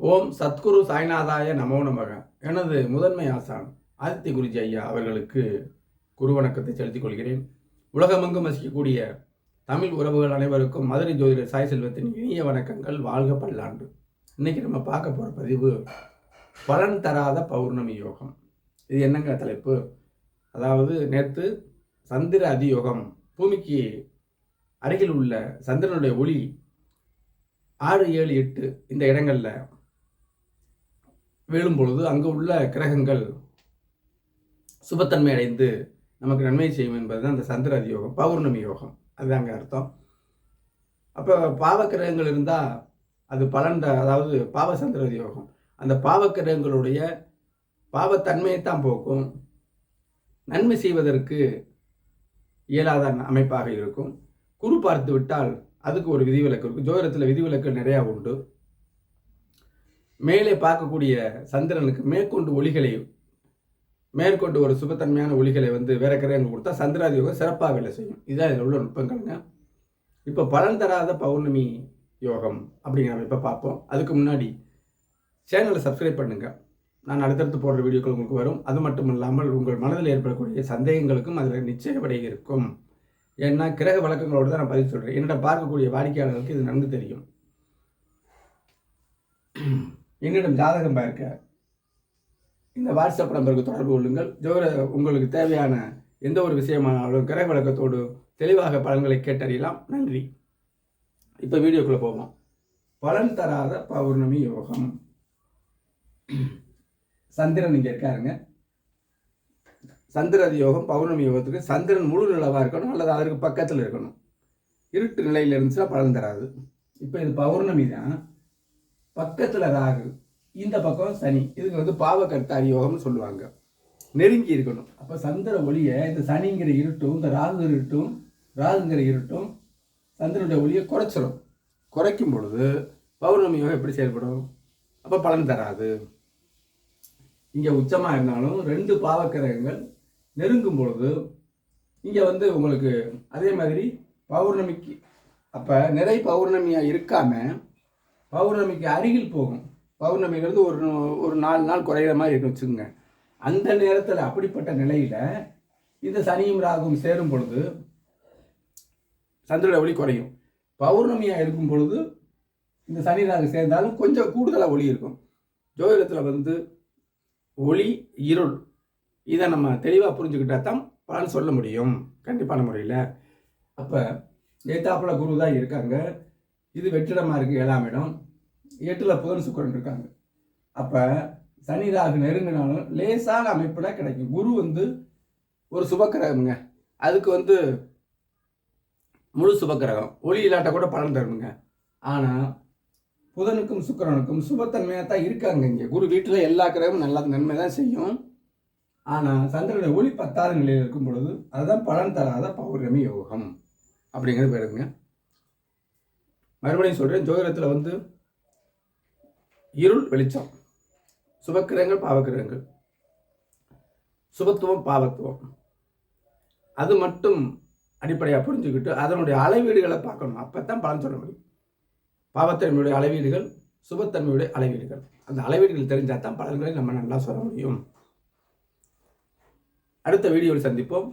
ஓம் சத்குரு சாய்நாதாய நமோ நமக. எனது முதன்மை ஆசான் ஆதித்ய குருஜி ஐயா அவர்களுக்கு குரு வணக்கத்தை செலுத்திக் கொள்கிறேன். உலகமெங்கும் வசிக்கக்கூடிய தமிழ் உறவுகள் அனைவருக்கும் மதுரை ஜோதிடர் சாய் செல்வத்தின் இனிய வணக்கங்கள். வாழ்க பல்லாண்டு. இன்னைக்கு நம்ம பார்க்க போகிற பதிவு பலன் தராத பௌர்ணமி யோகம். இது என்னங்க தலைப்பு? அதாவது நேற்று சந்திர அதியோகம் பூமிக்கு அருகில் உள்ள சந்திரனுடைய ஒளி ஆறு ஏழு எட்டு இந்த இடங்களில் விழும் பொழுது அங்கே உள்ள கிரகங்கள் சுபத்தன்மை அடைந்து நமக்கு நன்மை செய்யும் என்பது தான் அந்த சந்திர அதியோகம் பௌர்ணமி யோகம். அதுதாங்க அர்த்தம். அப்போ பாவ கிரகங்கள் இருந்தால் அது பலன் அதாவது பாவ சந்திர அதியோகம். அந்த பாவ கிரகங்களுடைய பாவத்தன்மையை தான் போக்கும். நன்மை செய்வதற்கு இயலாத அமைப்பாக இருக்கும். குரு பார்த்து விட்டால் அதுக்கு ஒரு விதிவிலக்கு இருக்கும். ஜோதிடத்தில் விதிவிலக்கு நிறையா உண்டு. மேலே பார்க்கக்கூடிய சந்திரனுக்கு மேற்கொண்டு ஒளிகளை மேற்கொண்டு ஒரு சுபத்தன்மையான ஒளிகளை வந்து வேற கிரகங்கள் கொடுத்தா சந்திராதியோகம் சிறப்பாக வேலை செய்யும். இதுதான் இதில் உள்ள நுட்பங்கள்ங்க. இப்போ பலன் தராத பௌர்ணமி யோகம் அப்படிங்கிற இப்போ பார்ப்போம். அதுக்கு முன்னாடி சேனலை சப்ஸ்கிரைப் பண்ணுங்கள் நான் அடுத்தடுத்து போடுற வீடியோக்கள் உங்களுக்கு வரும். அது மட்டும் இல்லாமல் உங்கள் மனதில் ஏற்படக்கூடிய சந்தேகங்களுக்கும் அதில் நிச்சய விடை இருக்கும். ஏன்னா கிரக வழக்கங்களோடு தான் நான் பதில் சொல்கிறேன் என்னிடம் பார்க்கக்கூடிய வாடிக்கையாளர்களுக்கு இது நன்கு தெரியும். என்னிடம் ஜாதகம் பார்க்க இந்த வாட்ஸ்அப் நம்பருக்கு தொடர்பு கொள்ளுங்கள். ஜோர உங்களுக்கு தேவையான எந்த ஒரு விஷயமானாலும் கிரக விளக்கத்தோடு தெளிவாக பலன்களை கேட்டறியலாம். நன்றி. இப்போ வீடியோக்குள்ளே போவோம். பலன் தராத பௌர்ணமி யோகம். சந்திரன் இங்கே இருக்காருங்க. சந்திரதி யோகம் பௌர்ணமி யோகத்துக்கு சந்திரன் முழு நிலவாக இருக்கணும் அல்லது அதற்கு பக்கத்தில் இருக்கணும். இருட்டு நிலையில் இருந்துச்சுன்னா பலன் தராது. இப்போ இது பௌர்ணமி தான். பக்கத்தில் ராகு. இந்த பக்கம் சனி. இதுக்கு வந்து பாவகர்த்தாரி யோகம்னு சொல்லுவாங்க. நெருங்கி இருக்கணும். அப்போ சந்திர ஒளியை இந்த சனிங்கிற இருட்டும் இந்த ராகு இருட்டும் ராகுங்கிற இருட்டும் சந்திரனுடைய ஒளியை குறைச்சிரும். குறைக்கும் பொழுது பௌர்ணமி யோகம் எப்படி செயல்படும்? அப்போ பலன் தராது. இங்கே உச்சமாக இருந்தாலும் ரெண்டு பாவக்கிரகங்கள் நெருங்கும் பொழுது இங்கே வந்து உங்களுக்கு அதே மாதிரி பௌர்ணமிக்கு அப்போ நிறை பௌர்ணமியாக இருக்காமல் பௌர்ணமிக்கு அருகில் போகும். பௌர்ணமிங்கிறது ஒரு ஒரு நாலு நாள் குறையிற மாதிரி இருக்கும் வச்சுக்கோங்க. அந்த நேரத்தில் அப்படிப்பட்ட நிலையில் இந்த சனியும் ராகும் சேரும் பொழுது சந்திரோட ஒளி குறையும். பௌர்ணமியாக இருக்கும் பொழுது இந்த சனி ராகு சேர்ந்தாலும் கொஞ்சம் கூடுதலாக ஒளி இருக்கும். ஜோதிடத்தில் வந்து ஒளி இருள் இதை நம்ம தெளிவாக புரிஞ்சுக்கிட்டா தான் பலன் சொல்ல முடியும். கண்டிப்பான முறையில். அப்போ ஏத்தாப்பில் குரு தான் இருக்காங்க. இது வெற்றிடமாக இருக்குது ஏழாம் இடம். எட்டில் புதன் சுக்கரன் இருக்காங்க. அப்போ சனி ராகு நெருங்கினாலும் லேசான அமைப்பில் கிடைக்கும். குரு வந்து ஒரு சுபக்கிரகமுங்க. அதுக்கு வந்து முழு சுபக்கிரகம். ஒளி இல்லாட்ட கூட பலன் தருமுங்க ஆனால் புதனுக்கும் சுக்கிரனுக்கும் சுபத்தன்மையாக தான் இருக்காங்க இங்கே. குரு வீட்டில் எல்லா கிரகமும் நல்லா நன்மை தான் செய்யும். ஆனால் சந்திரனுடைய ஒளி பத்தாத நிலையில் இருக்கும் பொழுது அதுதான் பலன் தராத பௌர்ணமி யோகம். அப்படிங்கிறது போயிருக்குங்க மறுபடியும் சொல்கிறேன் ஜோதிடத்தில் வந்து இருள் வெளிச்சம் சுபக்கிரகங்கள் பாவக்கிரகங்கள். சுபத்துவம் பாவத்துவம். அது மட்டும் அடிப்படையாக புரிஞ்சுக்கிட்டு அதனுடைய அளவீடுகளை பார்க்கணும். அப்போ தான் பலன் சொல்ல முடியும். பாவத்தன்மையுடைய அளவீடுகள் சுபத்தன்மையுடைய அளவீடுகள். அந்த அளவீடுகள் தெரிஞ்சால் தான் பலன்களை நம்ம நல்லா சொல்ல முடியும். அடுத்த வீடியோவில் சந்திப்போம்.